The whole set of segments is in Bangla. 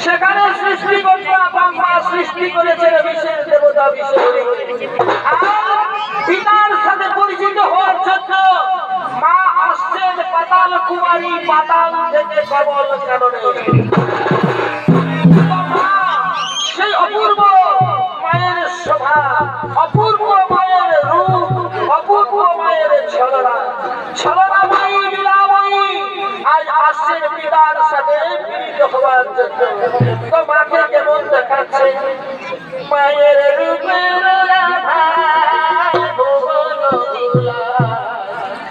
সেখানে সৃষ্টিকর্তা ব্রহ্মা সৃষ্টি করেছেন বিশেষ দেবতা বিশেষ পিতার সাথে পরিচিত হওয়ার জন্য মা আসছেন পাতাল কুমারী পাতাল থেকে কবল মা, সেই অপূর্ব মায়ের শোভা অপূর্ব আসছেন পিতার সাথে মিলিত হওয়ার জন্য তোমাকে কেমন দেখাচ্ছে। মায়ের রূপে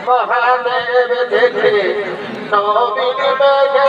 মহাদেব দেখে নবীন মেঘে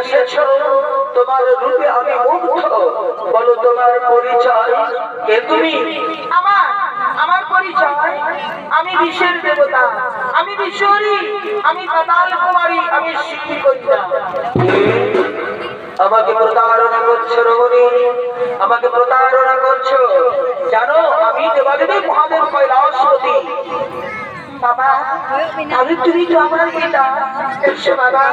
এসেছ তোমার রূপে আমি মুগ্ধ। বলো তোমার পরিচয়। কে তুমি? আমার আমার পরিচয়। আমি বিশ্বের দেবতা। আমি বিশ্বরী। আমি পাতাল কুমারী। আমি শিক্ষি কন্যা আমাকে প্রতারণা করছ রমণী। আমাকে প্রতারণা করছ। জানো আমি দেবাদেবী মহাদেব কৈলাসপতি। বাবা, আমি তুমি তো আমার পিতা, এসো বাবা,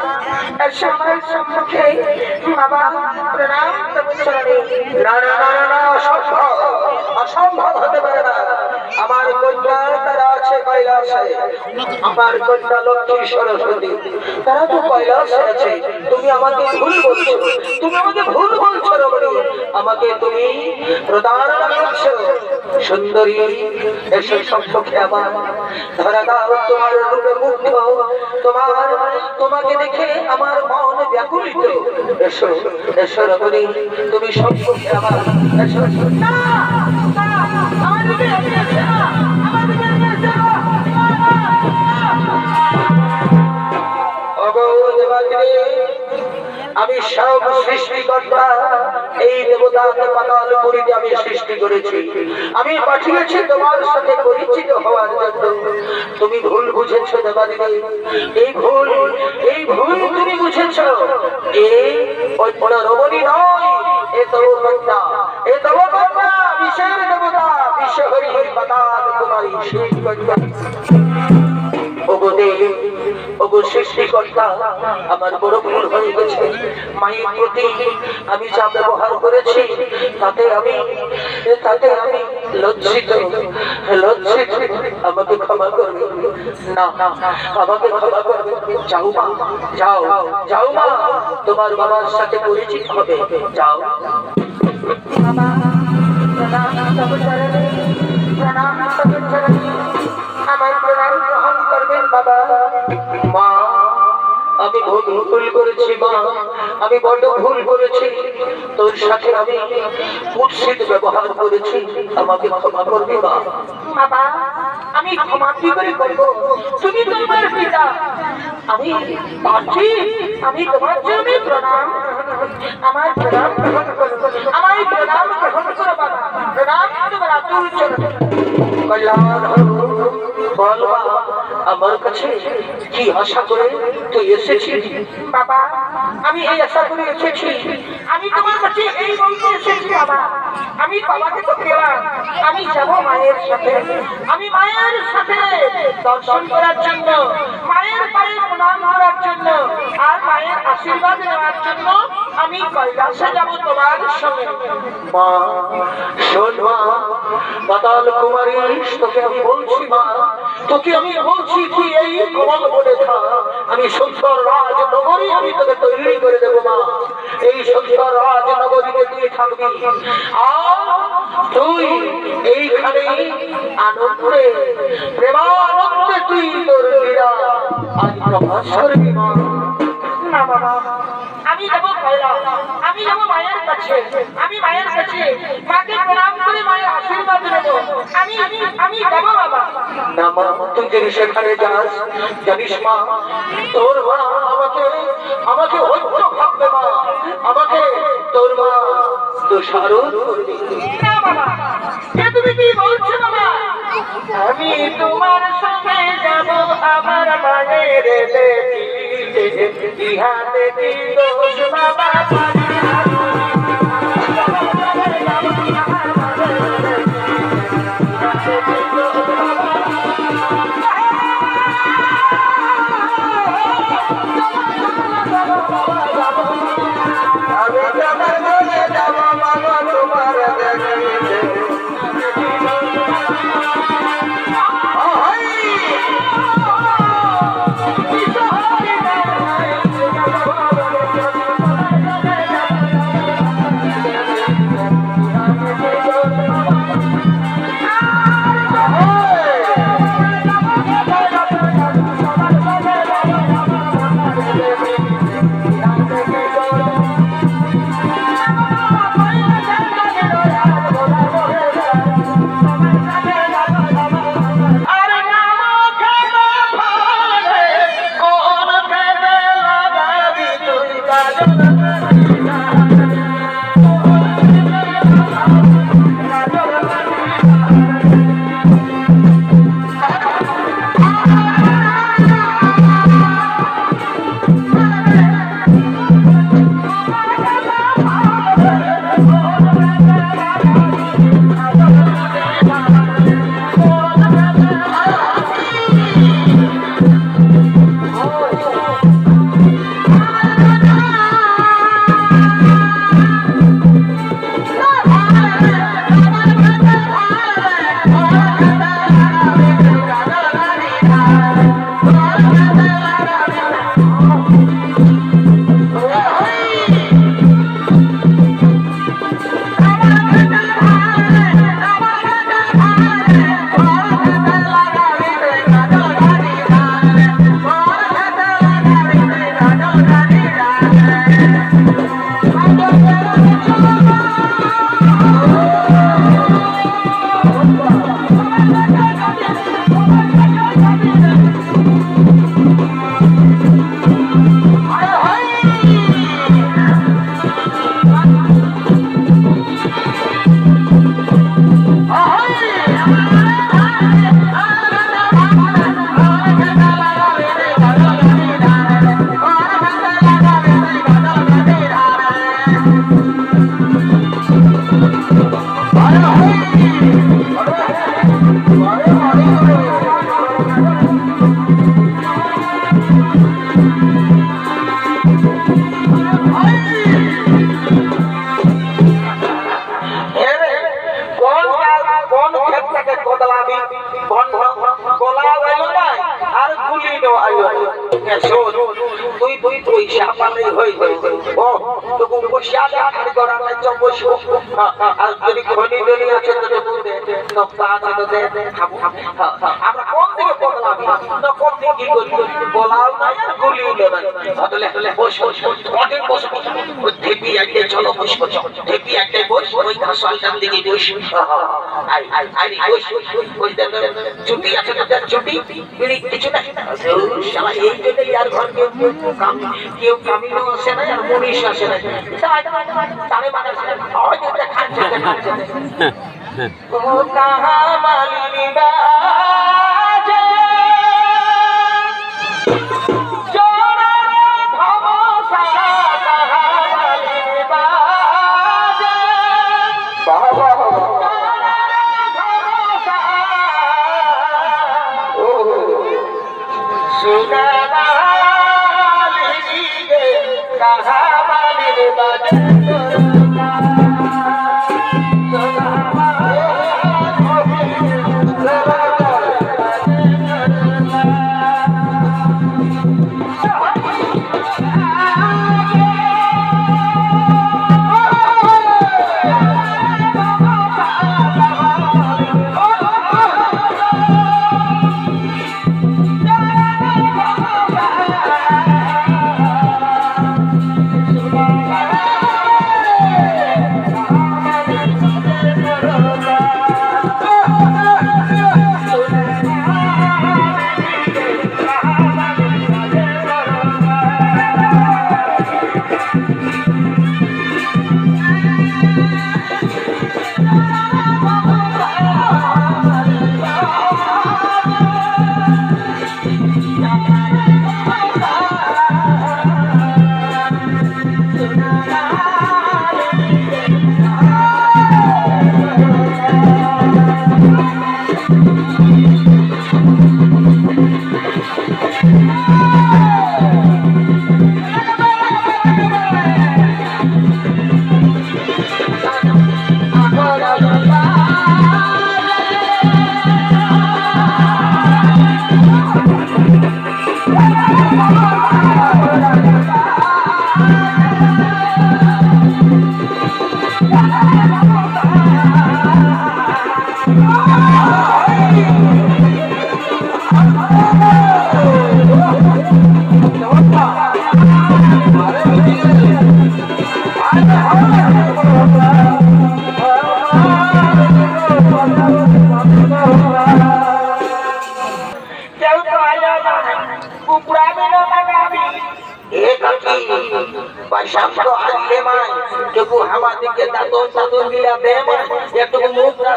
এসো আমার সম্মুখে। বাবা অসম্ভব হতে পারে না। আমার কন্যা তারা আছে কৈলাসে। আমার কন্যা লক্ষ্মী সরস্বতী। তারা তো কৈলাসে আছে। তুমি আমাকে ভুল বলছো। তুমি আমাকে ভুল বলছো রমণী। আমাকে তুমি প্রতারণা করছ। সুন্দরী এসে সম্মুখে আমার। ধরা দাও তোমার রূপে মুগ্ধ। তোমার তোমাকে দেখে আমার মন ব্যাকুলিত। এসো এসো রমণী। তুমি সম্মুখে আমার। এসো না, আমি সব সৃষ্টিকর্তা এই দেবতাকে পাতাল পুরীতে আমি সৃষ্টি করেছি। আমি পাঠিয়েছি তোমার সাথে পরিচিত হওয়ার জন্য। তুমি ভুল বুঝেছ দেবাদিনী এই ভুল এই ভুল তুমি বুঝেছ। এই ওই বড় রমণী নয়, এ তবু এ তবু বিশেষ দেবতা। বিশ্ব হরি হরি পাতাল কুমারী সেই ওগো দেব ওগো সৃষ্টিকর্তা আমার বড় ভুল হয়ে গেছে মায়ের প্রতি আমি যা ব্যবহার করেছি তাতে আমি তাতে আমি লজ্জিত লজ্জিত আমাকে ক্ষমা করবে না আমাকে ক্ষমা করবে যাও মা যাও যাও মা তোমার বাবার সাথে পরিচিত হবে যাও বাবা প্রণাম আমার প্রণাম গ্রহণ করবেন বাবা মা আমি ভুল ভুল করেছি, মা। আমি বড্ড ভুল করেছি। তোর সাথে আমি কুৎসিত ব্যবহার করেছি। আমাকে ক্ষমা করবি, মা। বাবা, আমি ক্ষমা আমি আমি তোমার প্রণাম। আমার প্রণাম গ্রহণ করো। আমার প্রণাম বাবা। প্রণাম তোমার কল্যাণ হোক। বল আমার কাছে কি আশা করে তুই এসেছিস? বাবা, আমি এই আশা করে এসেছি। আমি তোমার কাছে এই বলতে এসেছি, বাবা। আমি বাবাকে তো পেলাম। আমি যাব মায়ের সাথে। আমি মায়ের সাথে দর্শন করার জন্য, মায়ের পায়ে প্রণাম করার জন্য আর মায়ের আশীর্বাদ নেওয়ার জন্য আমি কৈলাসে যাব তোমার সঙ্গে। মা, শোন মা, পাতাল কুমারী তোকে আমি বলছি তুই এই কমল বলে আমি সুন্দর রাজ নগরী আমি তোকে তৈরি করে দেবো মা। এই সুন্দর রাজ নগরীতে তুই থাকবি। আর তুই এইখানে আনন্দে, প্রেমানন্দে তুই তোর লীলা আজ প্রকাশ করবি মা। আমি যাব আমি যাব মায়ের কাছে। আমি মায়ের কাছে। মাকে প্রণাম করে মায়ের আশীর্বাদ নেব আমি আমি আমি যাব বাবা না মা তুই যদি সেখানে যাস জানিস মা, তোর মা আমাকে আমাকে হত্যা ভাববে মা, আমাকে তোর মা দোষারোপ করবে। আমি তোমার সঙ্গে যাব, আমার মায়ের দেবী ইহাতে কি বাবা? বদলাবি না কোন দিকে কি করি বলাও না আর গুলিও নেবেন বদলে বস বস কদিন বস ওই ঢেপি আগে চলো বস বস ঢেপি আগে বস ওই ঘাসলটার দিকে বস আই আই আই বস দেখ ছুটি আছে তো ছুটি বিড়ি কিছু না শালা এই জন্যই আর ঘর কেউ কেউ কাম কেউ কামিনো আসে না আর মনীষ আসে না তারে মানে হয় যেটা খাচ্ছে খাচ্ছে ও কাহা মালিনী কেউ টুকরা মেলা বৈশাখ আনলে মাই টুকু আমাদেরকে দাদন দাদন গিলা দে মাই একটুকু মুখ না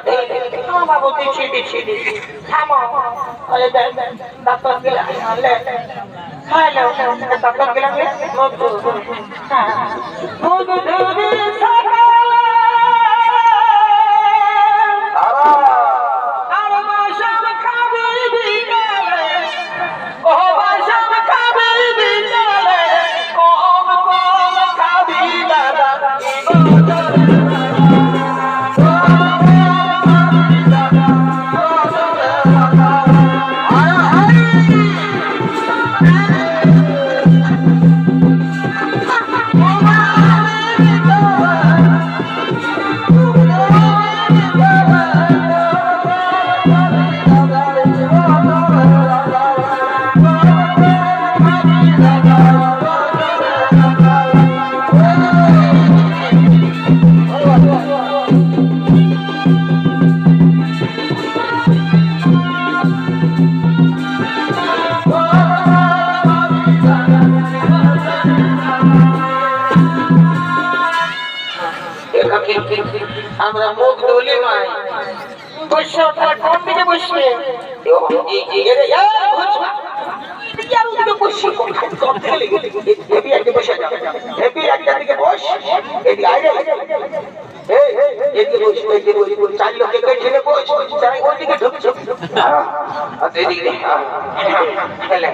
হেলে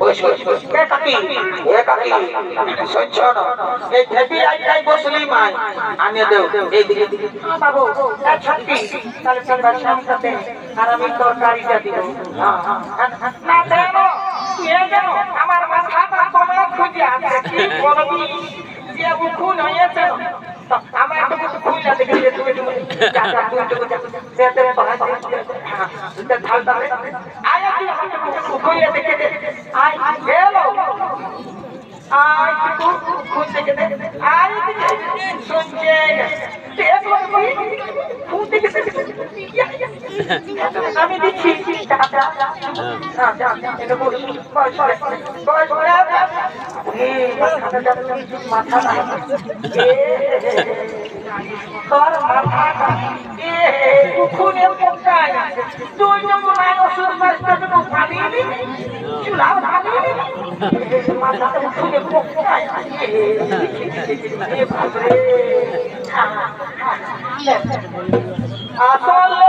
বস বস কে কাকি এ কাকি সহ্য না এই হেপি আইটাই বসলি মাই আনিয়ে দেও আমার তোমার খুঁজে আছে কি কে আমার একটু কিছু খুইলা দেখে যে তুমি তুমি যা যা তুই তো যা। তেরে বাহাই হ্যাঁ এটা ঢাল দাও আয় তুই আমাকে খুইলা দেখে দে। আয় গেলো আয়, তুই খুন দেখে দে। আয় শুনছে দেখল তুমি খুন দেখে দে। আমি দিচ্ছি হ্যাঁ মাথা না তোর মাথাটা এ খুনের পক্ষায় তুই যখন নাই অসুর মাসটা যখন ফালিয়ে চুলা ফালিয়ে মাথাটা এ বাপরে আসলে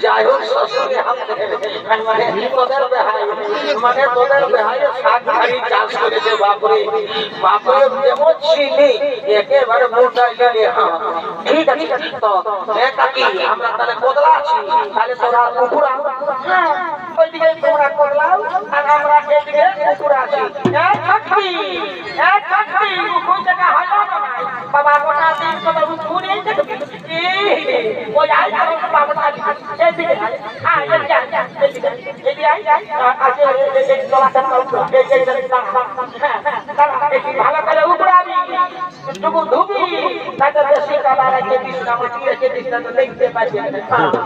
যাই হোক শ্বশুরে মানে তোদের বেহাই শাক ভারী চাষ করেছে বাপরে। বাপরে যেমন একেবারে হ্যাঁ বাবা ওই আছে, এই, চলাচল হ্যাঁ, ধুবি, তাতে দেখতে পাচ্ছি। হ্যাঁ।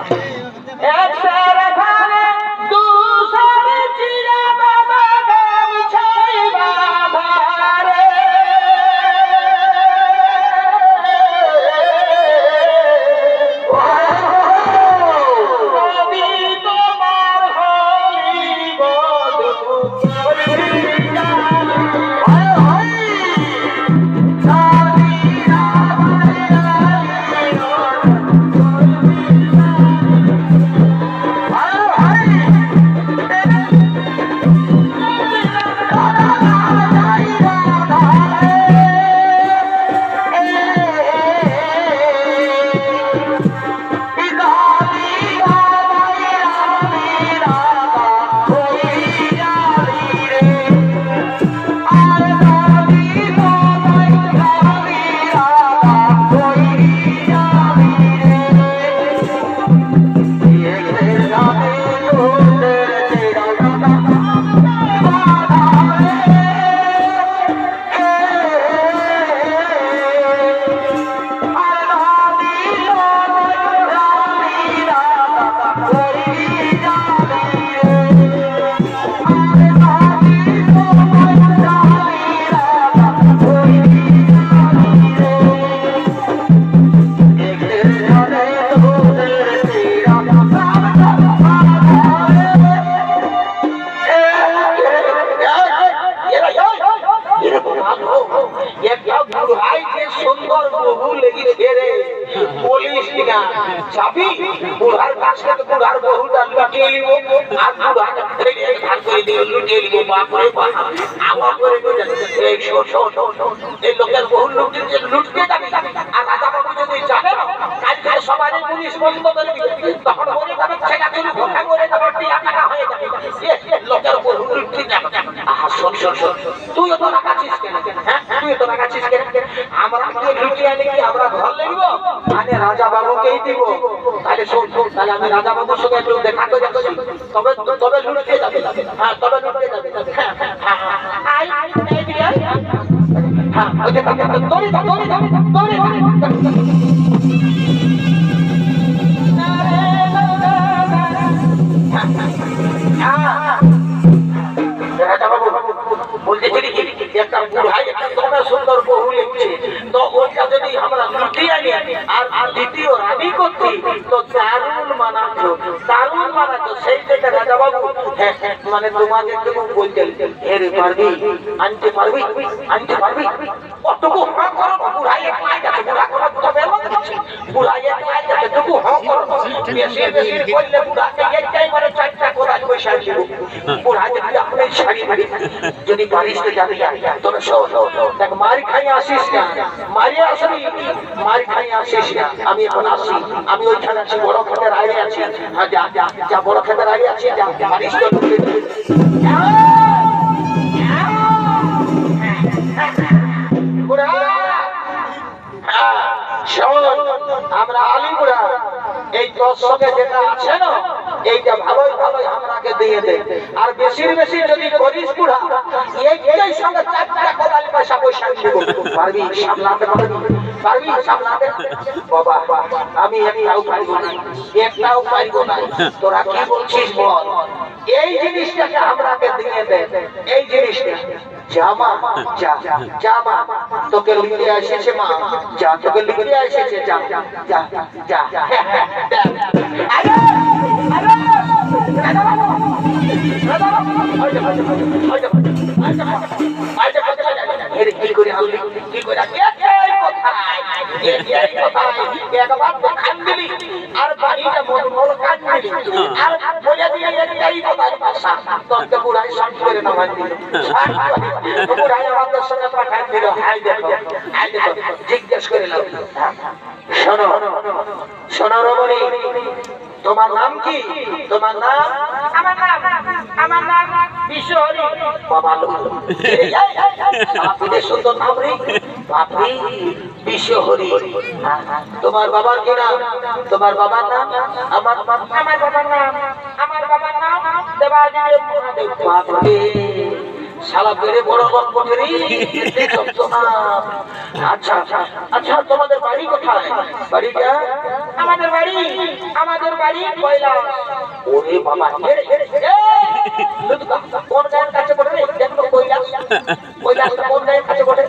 এই লোকের বহু যাবে, আর যদি জানে, কালকে পুলিশ বন্ধ করে দিবে, তখন যাবে করে যাবে টিয়া টাকা হয়ে যাবে। লোকের বহু যাবে। আহা, শোন শোন শোন তুইও তো কেন? হ্যাঁ তুইও তো কেন? আমরা কি আনি কি আমরা ঘর লেগব? মানে দিব। তাহলে শোন তাহলে আমি সঙ্গে একটু দড়ি দারুণ দারুণ মানাতো সেই থেকে রাজা বাবু হ্যাঁ, হ্যাঁ, মানে তোমাকে একটু বলতেন হেরে পারবি আনতে পারবি আনতে পারবি। কতটুকু হ্যাঁ করো বুড়াই একলাই বুড়া কোনো যদি মারি পারিস তো যাবি শোন দেখ মারি খাই আসিস না মারি আসবি মারি খাই আসিস না আমি এখন আসি আমি ওইখানে আছি বড় ক্ষেতের আগে আছি যা বড় ক্ষেতের আগে আছি যা পারিস তো দর্শকে যেটা আছে না, এইটা ভালোই ভালোই আমরাকে দিয়ে দে আর বেশির বেশি যদি করিস পুরা এইটাই সঙ্গে চারটা কোদাল পয়সা পয়সা দিব পারবি সামলাতে পারবি? পারবি সামলাতে? বাবা, আমি একটাও পারব না। একটাও পারব না। তোরা কি বলছিস বল? এই জিনিসটাকে আমরাকে দিয়ে দে। এই জিনিসটা জামা যা জামা তোকে লিখতে এসেছে মা যা তোকে লিখতে এসেছে যা যা যা আরে আরে কি করে আনলি কি করে কোথায় মন মন জিজ্ঞেস করে তোমার নাম কি তোমার নাম আমার নাম তোমার বাবার কি নাম? তোমার বাবার নাম? আমার আমার বাবার নাম। আমার বাবার নাম শালা বেড়ে বড় বড় আচ্ছা আচ্ছা তোমাদের বাড়ি কোথায়? বাড়িটা আমাদের বাড়ি আমাদের বাড়ি কৈলাস ওরে বাবা কোন কাছে বটে রে দেখো কৈলাস কৈলাসটা কোন গায়ের কাছে বটে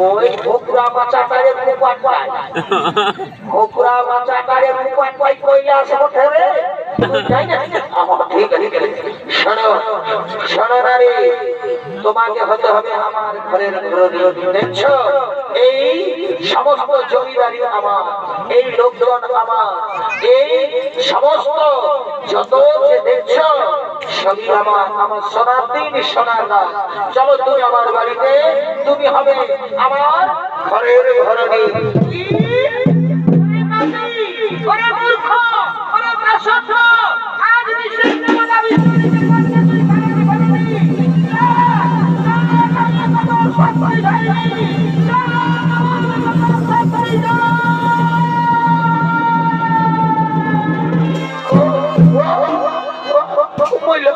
ওই ভোকরা মাচা কারে মুপাট পায় ভোকরা মাচা কারে মুপাট পায় কৈলাস ঠিক আছে শোনো শোনো না রে তোমাকে হতে হবে আমার ঘরের এই সমস্ত জমিদারি আমার, এই লোকজন আমার, এই সমস্ত যত যে দেখছ আমার আমার সোনার দিন, সোনার চলো তুমি আমার বাড়িতে, তুমি হবে আমার ঘরের ঘরণী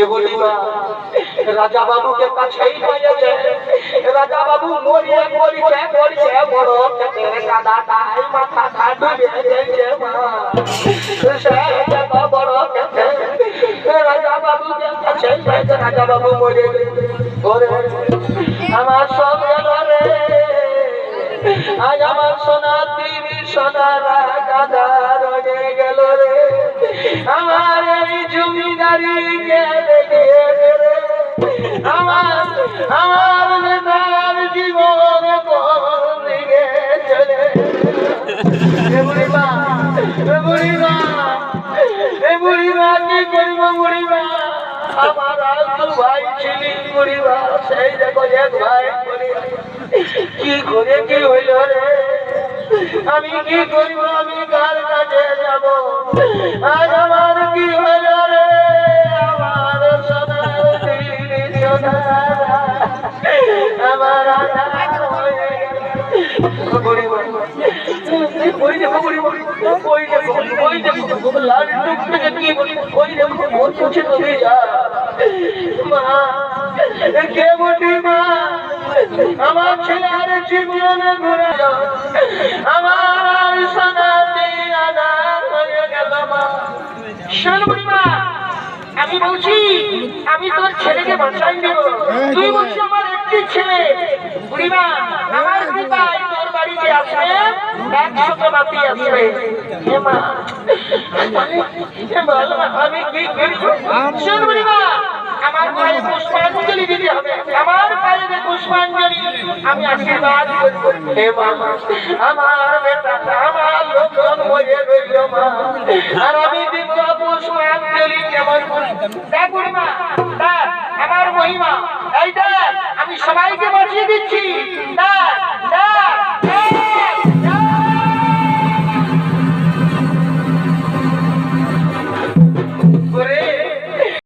এ বলিবা রাজা বাবুকে কাছেই পেয়েছে রাজা বাবু মরিয়ে মরিছে মরিছে বড় ক্ষেতের কাদা তাই মাথা ডুবে গেছে মা। সে দেখো বড় ক্ষেতে রাজা বাবুকে কাছেই পেয়েছে রাজা বাবু মরে ওরে, আমার সব গেল রে আজ আমার সোনা দিবি সোনা রাজা রয়ে গেল রে। আমার আমার নেতার জীবন দিকে চলে বুড়িমা বুড়িমা বুড়িমা কি করব বুড়িমা আমার আর দু ভাই ছিলি সেই দেখো এক ভাই কি করে কি হইল রে আমি কি করিব? আমি কার কাছে যাব? আজ আমার কি হইল রে? আমার। মা, মা? আমার ছেলের জীবনে ঘুরে আমার আর সোনাতে গেল মা। বুড়িমা আমি বলছি আমি তোর ছেলেকে বাঁচাই দেব তুই বলছি আমার একটি ছেলে। বুড়িমা আমার কৃপায় তোর বাড়িতে আসবে। একশত নাতি আসবে। হে মা। হে আমি কি শোন বুড়িমা আমার পায়ে পুষ্পাঞ্জলি দিতে হবে। আমার পায়ে যে পুষ্পাঞ্জলি আমি আশীর্বাদ হে মা, আমার বেটাটা আমার লোকজন রইল মা। আর আমি দিব পরশু এক মা আমার মহিমা আমি সবাইকে বাঁচিয়ে দিচ্ছি। না না